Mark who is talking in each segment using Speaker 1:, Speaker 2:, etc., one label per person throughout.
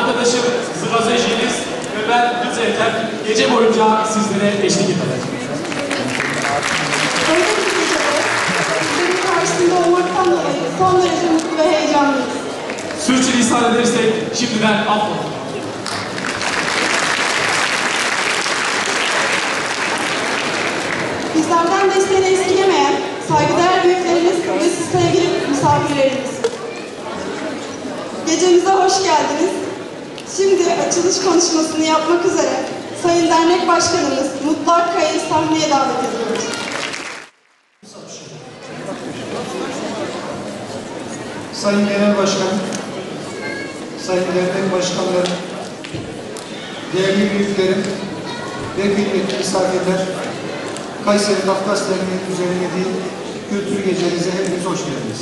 Speaker 1: arkadaşım Zrazejiniz ve ben Enter gece boyunca sizlere eşlik
Speaker 2: gecede sizlerin karşısında olmaktan dolayı son derece mutlu ve heyecanlıyız.
Speaker 1: Sürçülisan edersek şimdiden affola.
Speaker 2: Bizlerden desteğini esirgemeyen saygıdeğer büyüklerimiz ve siz sevgili misafirlerimiz. Gecemize hoş geldiniz. Şimdi açılış konuşmasını yapmak üzere Sayın Dernek Başkanımız Mutlu Akkaya'yı sahneye davet ediyoruz.
Speaker 3: Sayın Genel Başkan, Sayın Dernek Başkanları, değerli büyüklerim ve kıymetli misafirler, Kayseri Kafkas Derneği düzenlediği kültür gecenize hepiniz hoş geldiniz.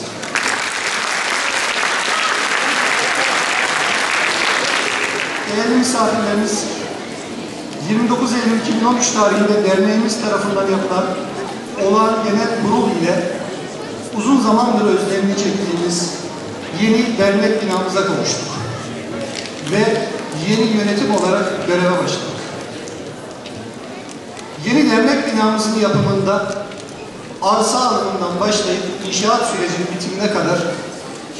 Speaker 3: Değerli misafirlerimiz, 29 Eylül 2013 tarihinde derneğimiz tarafından yapılan olağan genel kurul ile uzun zamandır özlemini çektiğimiz yeni dernek binamıza kavuştuk. Ve yeni yönetim olarak göreve başladık. Yeni dernek binamızın yapımında arsa alımından başlayıp inşaat sürecinin bitimine kadar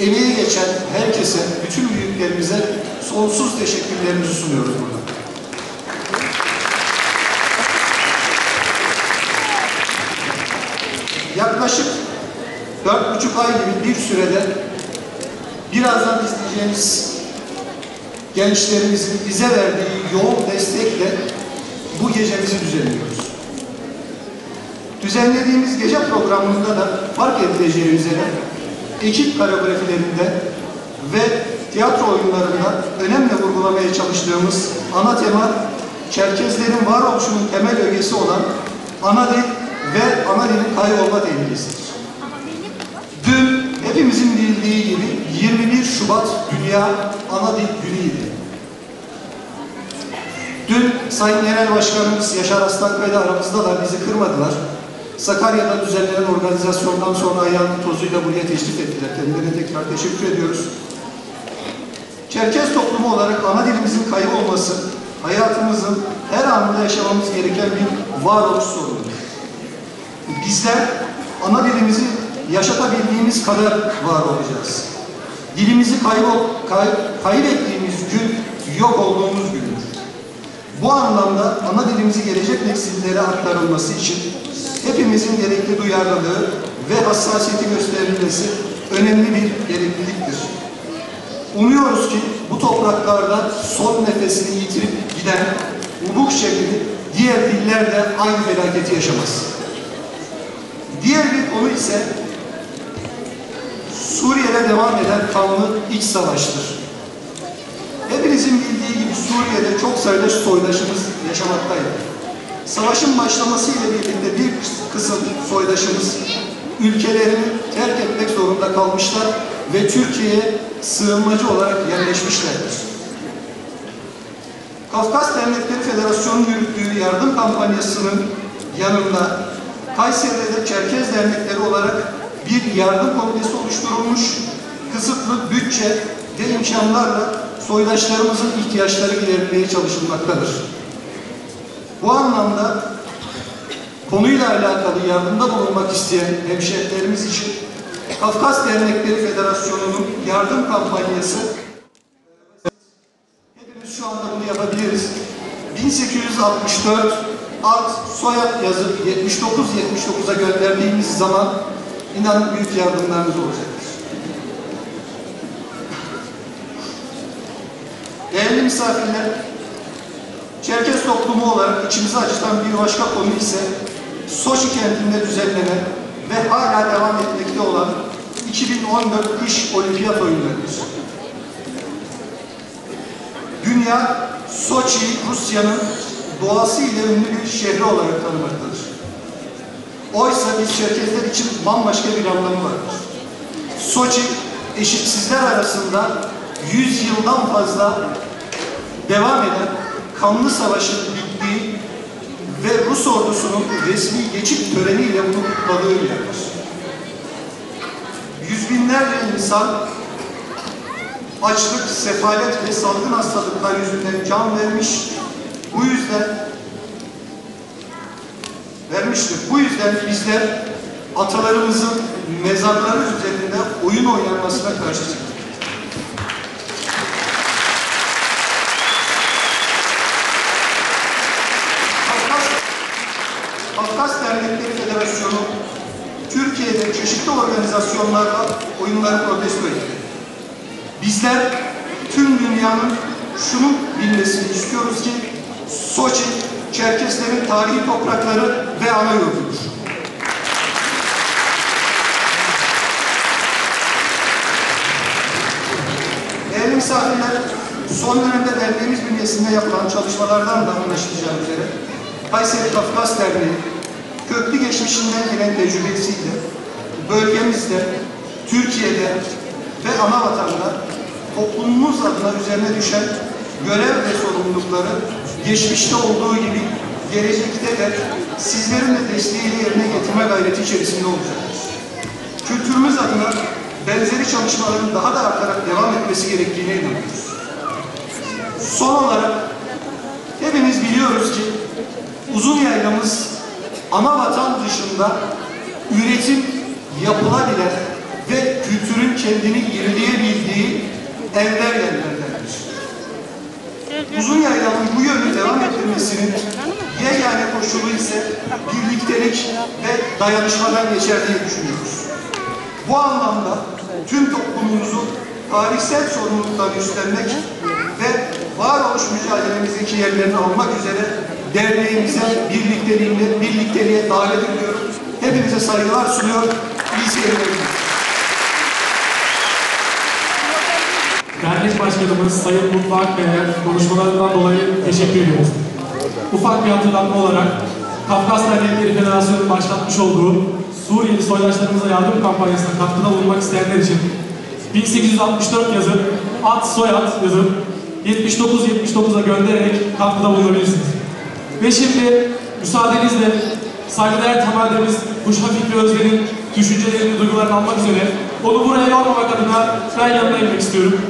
Speaker 3: emeği geçen herkese, bütün büyüklerimize sonsuz teşekkürlerimizi sunuyoruz burada. Yaklaşık dört buçuk ay gibi bir sürede birazdan izleyeceğimiz gençlerimizin bize verdiği yoğun destekle bu gecemizi düzenliyoruz. Düzenlediğimiz gece programında da fark edileceği üzere ekip koreografilerinde ve tiyatro oyunlarında önemli vurgulamaya çalıştığımız ana tema Çerkezlerin varoluşunun temel ögesi olan ana dil ve ana dilin kaybolma tehlikesidir. Dün hepimizin bildiği gibi 21 Şubat Dünya Ana Dil Günü'ydü. Dün Sayın Genel Başkanımız Yaşar Aslankaya da aramızdalar, bizi kırmadılar. Sakarya'da düzenlenen organizasyondan sonra ayağının tozuyla buraya teşrif ettiler. Kendilerine tekrar teşekkür ediyoruz. Çerkez toplumu olarak ana dilimizin kaybolması, hayatımızın her anında yaşamamız gereken bir varoluş sorunudur. Bizler ana dilimizi yaşatabildiğimiz kadar var olacağız. Dilimizi kaybol, kay, kaybettiğimiz gün yok olduğumuz gündür. Bu anlamda ana dilimizi gelecek nesillere aktarılması için hepimizin gerekli duyarlılığı ve hassasiyeti gösterilmesi önemli bir gerekliliktir. Umuyoruz ki bu topraklarda son nefesini yitirip giden umuk şekli diğer diller de aynı felaketi yaşamaz. Diğer bir konu ise Suriye'de devam eden kanlı iç savaştır. Hepinizin bildiği gibi Suriye'de çok sayıda soydaşımız yaşamaktaydı. Savaşın başlamasıyla birlikte bir kısım soydaşımız ülkelerini terk etmek zorunda kalmışlar ve Türkiye'ye sığınmacı olarak yerleşmişlerdir. Kafkas Dernekleri Federasyonu'nun yürüttüğü yardım kampanyasının yanında Kayseri'de de Çerkez Dernekleri olarak bir yardım komitesi oluşturulmuş, kısıtlı bütçe ve imkanlarla soydaşlarımızın ihtiyaçları giderilmeye çalışılmaktadır. Bu anlamda konuyla alakalı yardımda bulunmak isteyen hemşehrilerimiz için Kafkas Dernekleri Federasyonu'nun yardım kampanyası hepimiz şu anda bunu yapabiliriz. 1864 alt soyad yazıp 79-79'a gönderdiğimiz zaman inanın büyük yardımlarınız olacaktır. Değerli misafirler, Çerkez toplumu olarak içimizi acıtan bir başka konu ise Soçi kentinde düzenlenen ve hala devam etmekte olan 2014 Kış Olimpiyat Oyunlarıdır. Dünya, Soçi'yi Rusya'nın doğası ile ünlü bir şehri olarak tanımaktadır. Oysa biz Çerkezler için bambaşka bir anlamı vardır. Soçi, eşitsizler arasında 100 yıldan fazla devam eden kanlı savaşın bittiği ve Rus ordusunun resmi geçit töreniyle bunu kutladığı bir yerdir. Yüz binlerce insan açlık, sefalet ve salgın hastalıklar yüzünden can vermiş. Bu yüzden vermiştir. Bu yüzden bizler atalarımızın mezarları üzerinde oyun oynanmasına karşı çıktık. Kafkas, Kafkas Dernekleri Federasyonu Türkiye'de çeşitli organizasyonlarla oyunları protesto etti. Bizler tüm dünyanın şunu bilmesini istiyoruz ki Soçi, Çerkeslerin tarihi toprakları ve ana yurdudur. Değerli misafirler, son dönemde derneğimiz bünyesinde yapılan çalışmalardan da anlaşılacağı üzere Kayseri Kafkas Derneği köklü geçmişinden gelen tecrübesiyle bölgemizde, Türkiye'de ve ana vatanda toplumumuz adına üzerine düşen görev ve sorumlulukları geçmişte olduğu gibi gelecekte de sizlerin de desteğiyle yerine getirme gayreti içerisinde olacaktır. Kültürümüz adına benzeri çalışmaların daha da artarak devam etmesi gerektiğine inanıyoruz. Son olarak hepimiz biliyoruz ki uzun yaylamız ana vatan dışında üretim yapılabilen ve kültürün kendini irileyebildiği ender yerlerdendir. Uzun yaylanın bu yönü devam ettirmesinin yegane koşulu ise birliktelik ve dayanışmadan geçer diye düşünüyoruz. Bu anlamda tüm toplumumuzu tarihsel sorumlulukları üstlenmek ve varoluş mücadelemizdeki yerlerini almak üzere derneğimize birlikteliğine, birlikteliğe davet ediyorum. Hepinize saygılar sunuyor. İyi seyirler.
Speaker 1: Dernek Başkanımız Sayın Mutlu Akbey'e konuşmalarından dolayı teşekkür ediyoruz. Ufak bir hatırlatma olarak Kafkas Dernekleri Federasyonu'nun başlatmış olduğu Suriyeli soydaşlarımıza yardım kampanyasına katkıda bulunmak isteyenler için 1864 yazıp ad soyad yazıp 79-79'a göndererek katkıda bulunabilirsiniz. Ve şimdi müsaadenizle saygıdeğer temelde Kuşa Fikri Özgen'in düşüncelerini, duygularını almak üzere onu buraya yormamak adına ben yanına inmek istiyorum.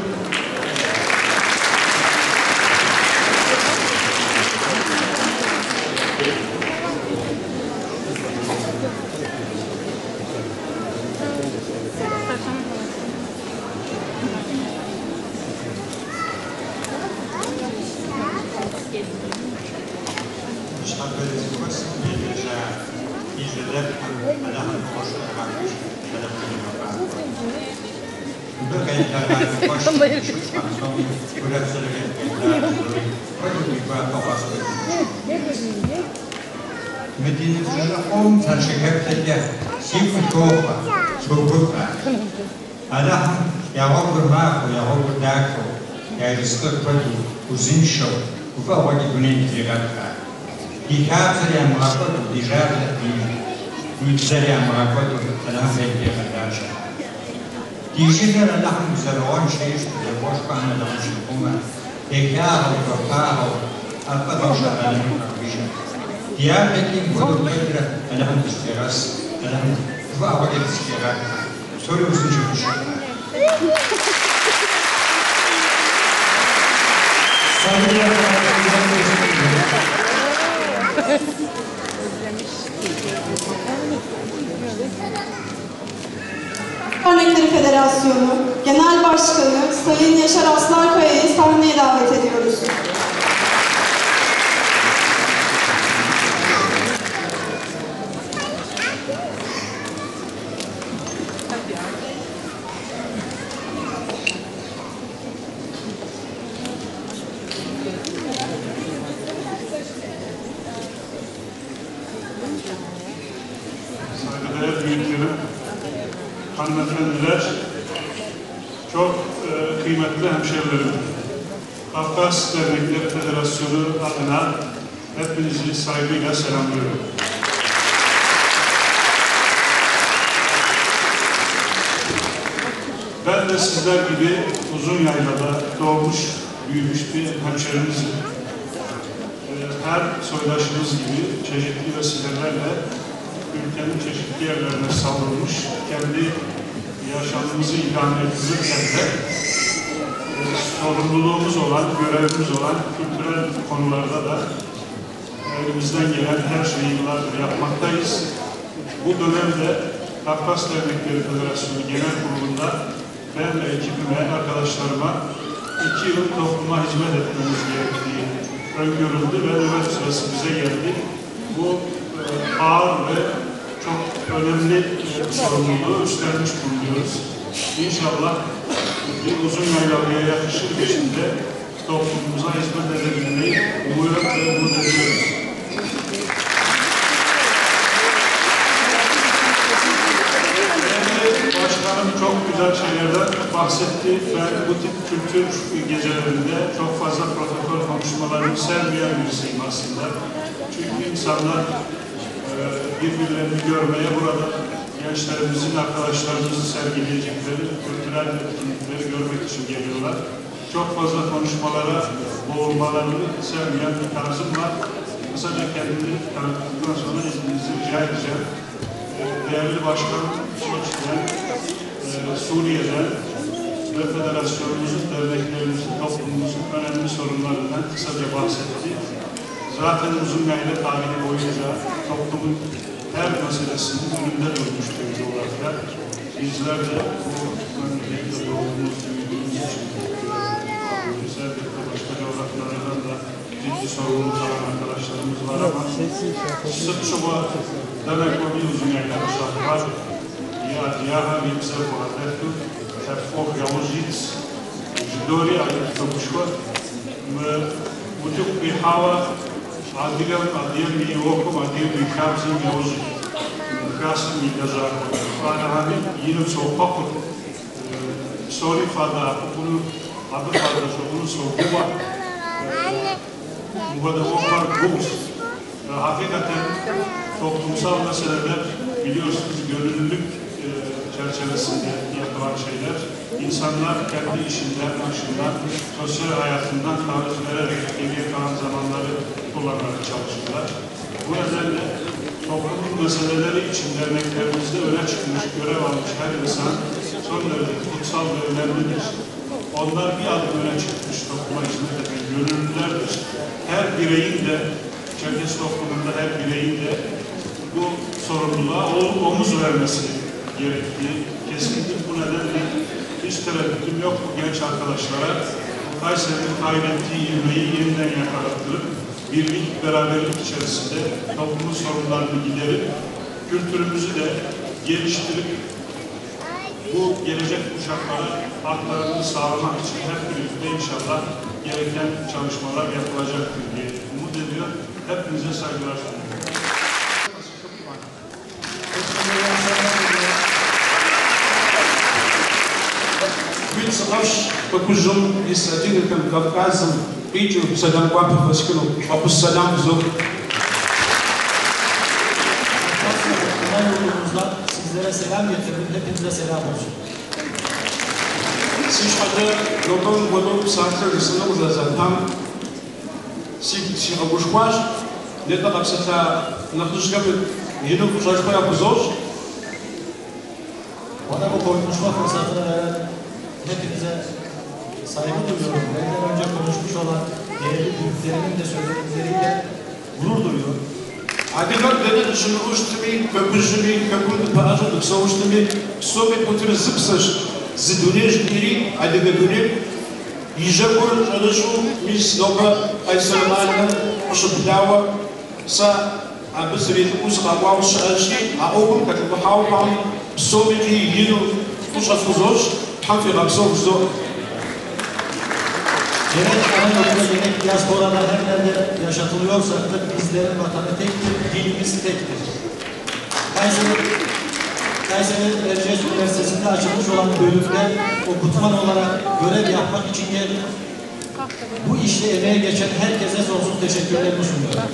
Speaker 4: Мединизацион ташигэртэгэ сифу тоха чобука. Ана ягогур маку ягогур даку яристот пату узиншо уфа ваги гунин дигатка. Дихатаря мракоту дижатар дигатка. Дижатаря мракоту анам бельгеха дажа. Diziverena Hangzero-Orcsésztől Bospán Adamsi Kumán, egy Járatra para a Padozsarának vizsgál. Diábekin vagyok egyre, elementus terasz, elementus, vába egyszerre,
Speaker 1: szorúzni csúcsoknál. Thank you.
Speaker 2: Dernekleri Federasyonu Genel Başkanı Sayın Yaşar Aslankaya'yı sahneye davet ediyoruz.
Speaker 5: saygıdeğer büyüklerim, hanımefendiler, çok e, kıymetli hemşerilerim. Kafkas Dernekleri Federasyonu adına hepinizi saygıyla selamlıyorum. Ben de sizler gibi uzun yaylada doğmuş, büyümüş bir hemşerinizim. E, her soydaşımız gibi çeşitli vesilelerle ülkenin çeşitli yerlerine savrulmuş, kendi yaşamımızı idame ettirirken de sorumluluğumuz olan, görevimiz olan kültürel konularda da elimizden gelen her şeyi yıllardır yapmaktayız. Bu dönemde Kafkas Dernekleri Federasyonu Genel Kurulu'nda ben ve ekibime, arkadaşlarıma iki yıl topluma hizmet etmemiz gerektiği öngörüldü ve nöbet sırası bize geldi. Bu e, ağır ve çok önemli sorumluluğu üstlenmiş bulunuyoruz. İnşallah bir uzun yaylalıya yakışır biçimde toplumumuza hizmet edebilmeyi umuyorum ve umut ediyoruz. Başkanım çok güzel şeylerden bahsetti. Ben bu tip kültür gecelerinde çok fazla protokol konuşmalarını sevmeyen birisiyim aslında. Çünkü insanlar e, birbirlerini görmeye burada gençlerimizin, arkadaşlarımızın sergileyecekleri kültürel etkinlikleri görmek için geliyorlar. Çok fazla konuşmalara boğulmalarını sevmeyen bir tarzım var. Kısaca kendimi tanıttıktan sonra izninizi rica edeceğim. Ee, Değerli Başkanım Şişli'den, e, Suriye'den ve federasyonumuzun, derneklerimizin, toplumumuzun önemli sorunlarından kısaca bahsetti. Zaten uzun yayla tarihi boyunca toplumun her meselesinin önünde durmuş bir coğrafya. Bizler de bu memlekette doğduğumuz, büyüdüğümüz için biz elbette başka coğrafyalardan da ciddi sorumluluk alan arkadaşlarımız var ama sık çoba demek o bir uzun yayla var. Ya diyaha limse muhabbetü tefok yavuzic jidori ayet tokuşva mutuk bir hava Adilem, adilem bir yokum, adilem bir kabzim yavuzic Kasım Yılgazar, Fana hani yine sohbakut Sorry fada, bunu adı fada, bunu sohbuba Bu da oklar buz. Hakikaten toplumsal meseleler biliyorsunuz gönüllülük e, çerçevesinde yapılan şeyler. İnsanlar kendi işinden, dışından, sosyal hayatından taviz vererek geriye kalan zamanları kullanarak çalışırlar. Bu nedenle toplumun meseleleri için derneklerimizde öne çıkmış, görev almış her insan son derece kutsal ve önemlidir. Onlar bir adım öne çıkmış topluma hizmet eden gönüllülerdir. Her bireyin de, Çerkes toplumunda her bireyin de bu sorumluluğa omuz vermesi gerektiği kesinlikle bu nedenle hiç tereddütüm yok bu genç arkadaşlara. Kayseri'nin kaybettiği ilmeği yeniden yakalattırıp birlik, beraberlik içerisinde toplumun sorunlarını giderip kültürümüzü de geliştirip bu gelecek kuşaklara haklarını sağlamak için hep birlikte inşallah gereken çalışmalar yapılacaktır diye umut ediyor. Hepinize saygılar sunuyorum.
Speaker 6: Вицелаш пакужум и садина към Кавказом, Bicho Saddam Kwapi Fasikino, Kwapi Saddam Zo.
Speaker 7: Kolay yolunuzda sizlere selam getirin, hepinize selam olsun.
Speaker 6: Si je parle longtemps, moi donc, ça a été le Sénat où je les entends. Si ne de kapsata, nakdus kapı, yeni kuşaşma yapacağız.
Speaker 7: Bana bu konuşma fırsatını veren hepinize saygı duyuyorum. Benden önce konuşmuş olan değerli büyüklerimin de söyledikleriyle gurur duyuyorum.
Speaker 6: Адыгэр дэнэ дыщымыӏущтми, хэкужьми, хэкум дыпэӏэщӏу дыпсэущтми, псоми путыр зыпсэщ. Зы дуней жыӏэри, адыгэ дунейм и жьэгур щӏэныщӏу мис нобэ къайсэрманэ къыщыплъауэ сэ абы зритӏыӏуу сыкъэкӏуауэ щыӏэщи, а ӏуэхум хэлъыхьауэ хъуам псоми ину ущӏэфӏызощ, Тхьэм фигъэпсэху зо.
Speaker 7: Gerek Anadolu'da gerek diasporada her nerede yaşatılıyorsa da bizlerin vatanı tektir, dilimiz tektir. Kayseri, Kayseri Erciyes Üniversitesi'nde açılmış olan bölümde okutman olarak görev yapmak için geldim. Bu işte emeğe geçen herkese sonsuz teşekkürlerimi sunuyorum.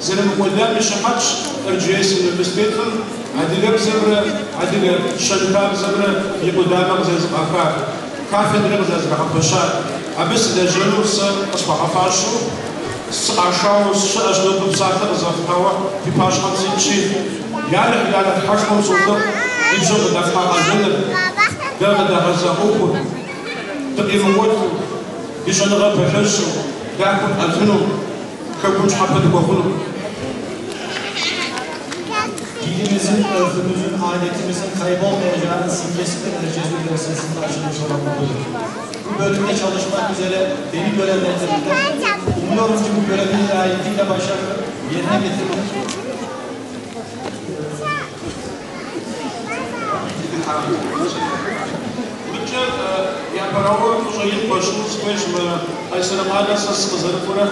Speaker 6: زلم قدام شحتش ارجيس من المستيقن عدلر زبر عدلر شنباب زبر يقدام غزاز غفار كافي درب غزاز غفشار أبس دجلو سر أصبح فاشو سقاشاو سشاش نوب بساتر زفتاوا في باش خمسين شيء يعني يعني حشمو صدق إنشو بدفع أجلب دغ دغ زهوكو تقيم وطو إيش أنا غبحشو دعكم أذنو хэкум щхьэпэ дыхуэхъуну
Speaker 7: Dilimizin, örfümüzün, adetimizin kaybolmayacağının simgesidir Erciyes Üniversitesi'nde açılmış olan bu bölüm. Bu bölümde çalışmak üzere beni görevlendirdiler. Umuyorum ki bu görevin layıkıyla başarılı yerine getirilir.
Speaker 6: Митя, я паравор уже ин пошел, скажем, айсарамада с Казарфура,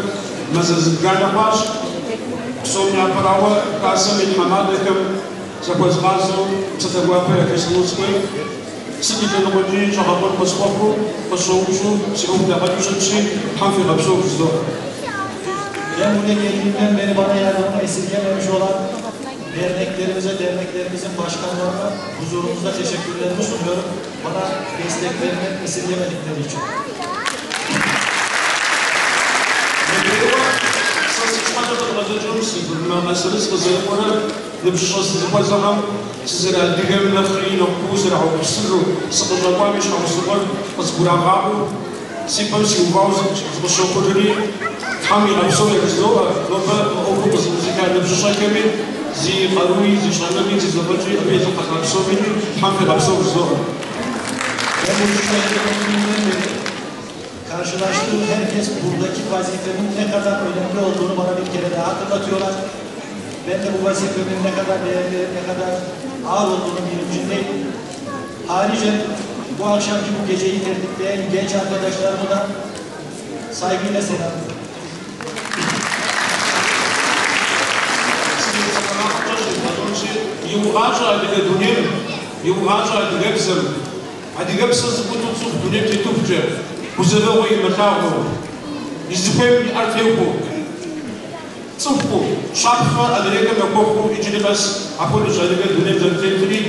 Speaker 6: Mrs. Grana Pash, Sonia Parawa, Kasem i Mama Dekem, Zakwas Mazo, Cetagwape, Jakes Ludzkoj, Sidi Kenobodi, Zahabon Paspoku, Pasoğucu, Sivum Dabacusuçi, Hanfi Rapsoğucu Zor.
Speaker 7: Ben buraya geldiğimden beri bana yardımını esirgememiş olan derneklerimize, derneklerimizin başkanlarına huzurumuzda teşekkürlerimi sunuyorum. Bana desteklerini esirgemedikleri için.
Speaker 6: Шмата подготовим си, на сръзка за Япона, да пиша с Димазахам, се зара дигам на хрина, пузра, обсъру, сабата памиш, а усъбър, пазгура габо, си пъм си обаузъм, защото дори хами абсолютно раздора, но пък около с музика, да пиша кеми, زي قروي زي شنبي زي زبرجي أبي
Speaker 7: زي قطع بسوبي حمد بسوب الزهر. karşılaştığım herkes buradaki vazifemin ne kadar önemli olduğunu bana bir kere daha hatırlatıyorlar. Ben de bu vazifemin ne kadar değerli, ne kadar ağır olduğunu bilincindeyim. Ayrıca bu akşamki bu geceyi tertipleyen genç arkadaşlarımı da saygıyla selamlıyorum.
Speaker 6: يوغاجا على دونيم يوغاجا على دغبسم على دغبسم زبطو تصوف دونيم تتوفجا وزلوي مكاو يزبيب أرتيوكو تصفو شافا أدريكا مكوكو يجري بس أقول لشركة دونيم جنتيتري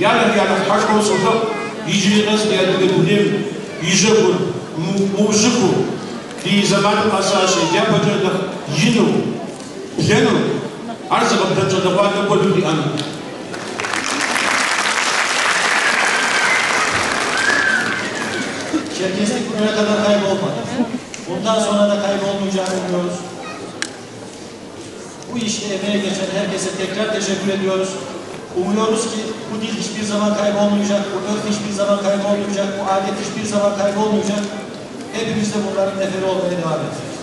Speaker 6: يعني يعني حشو صفا يجري بس يعني دونيم يجبر موزكو دي زمان قصاشي جابا جدا ينو ينو أرزق بلد جدا بعد كل دي أنا
Speaker 7: Çerkezlik bugüne kadar kaybolmadı. Bundan sonra da kaybolmayacağını biliyoruz. Bu işte emeğe geçen herkese tekrar teşekkür ediyoruz. Umuyoruz ki bu dil hiçbir zaman kaybolmayacak, bu örf hiçbir zaman kaybolmayacak, bu adet hiçbir zaman kaybolmayacak. Hepimiz de bunların neferi olmaya devam edeceğiz.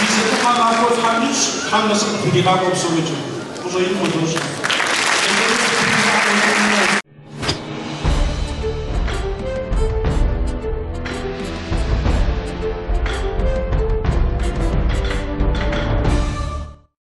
Speaker 6: Diese Kamera hat nicht, haben das für die so mit. Wo?